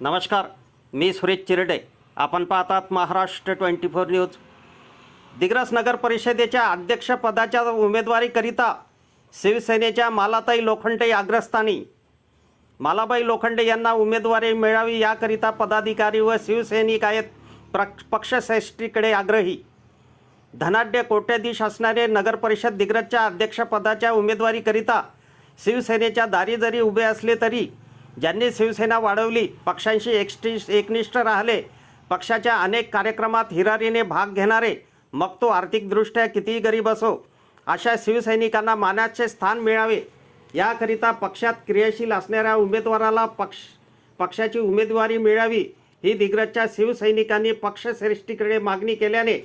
नमस्कार मी सुरेश चिरडे. आपण पाहतात Maharashtra twenty four news. Digras नगर परिषदेच्या अध्यक्षपदाच्या उमेदवारीकरिता शिवसेनेच्या मालाताई लोखंडे अग्रस्थानी. मालाबाई लोखंडे यांना उमेदवारी मिळावी याकरिता पदाधिकारी व शिवसैनिक आहेत प्रक पक्षश्रेष्ठीकडे आग्रही. धनाढ्य कोट्याधीश असणारे नगरपरिषद दिग्रजच्या अध्यक्षपदाच्या उमेदवारीकरिता शिवसेनेच्या दारी जरी उभे असले तरी ज्यांनी शिवसेना वाढवली पक्षांशी एकटी एकनिष्ठ राहिले पक्षाच्या अनेक कार्यक्रमात हिरारीने भाग घेणारे मग तो आर्थिकदृष्ट्या कितीही गरीब असो अशा शिवसैनिकांना मानाचे स्थान मिळावे. याकरिता पक्षात क्रियाशील असणाऱ्या उमेदवाराला पक्ष पक्षाची उमेदवारी मिळावी ही दिग्रजच्या शिवसैनिकांनी पक्षश्रेष्ठीकडे मागणी केल्याने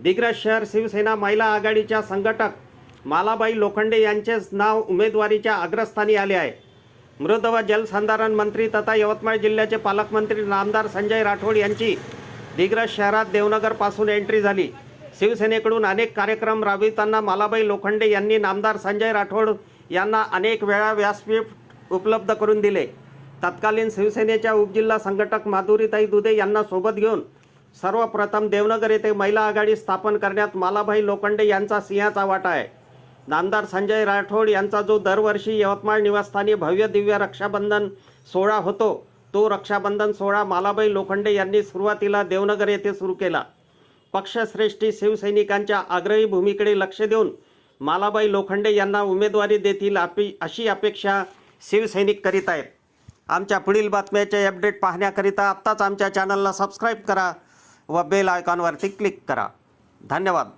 दिग्रज शहर शिवसेना महिला आघाडीच्या संघटक मालाबाई लोखंडे यांचेच नाव उमेदवारीच्या अग्रस्थानी आले आहे. मृद व जलसंधारण मंत्री तथा यवतमाळ जिल्ह्याचे पालकमंत्री नामदार संजय राठोड यांची दिग्रज शहरात देवनगरपासून एंट्री झाली. शिवसेनेकडून अनेक कार्यक्रम राबविताना मालाबाई लोखंडे यांनी नामदार संजय राठोड यांना अनेक वेळा व्यासपीठ उपलब्ध करून दिले. तत्कालीन शिवसेनेच्या उपजिल्हा संघटक माधुरीताई दुधे यांना सोबत घेऊन सर्वप्रथम देवनगर येथे महिला आघाडी स्थापन करण्यात मालाभाई लोखंडे यांचा सिंहाचा वाटा आहे. नामदार संजय राठोड यांचा जो दरवर्षी यवतमाळ निवासस्थानी भव्य दिव्य रक्षाबंधन सोहळा होतो तो रक्षाबंधन सोहळा मालाबाई लोखंडे यांनी सुरुवातीला देवनगर येथे सुरू केला. पक्षश्रेष्ठी शिवसैनिकांच्या आग्रही भूमीकडे लक्ष देऊन मालाबाई लोखंडे यांना उमेदवारी देतील अपी अशी अपेक्षा शिवसैनिक करीत आहेत. आमच्या पुढील बातम्याचे अपडेट पाहण्याकरिता आत्ताच आमच्या चॅनलला सबस्क्राईब करा व बेल आयकॉनवरती क्लिक करा. धन्यवाद.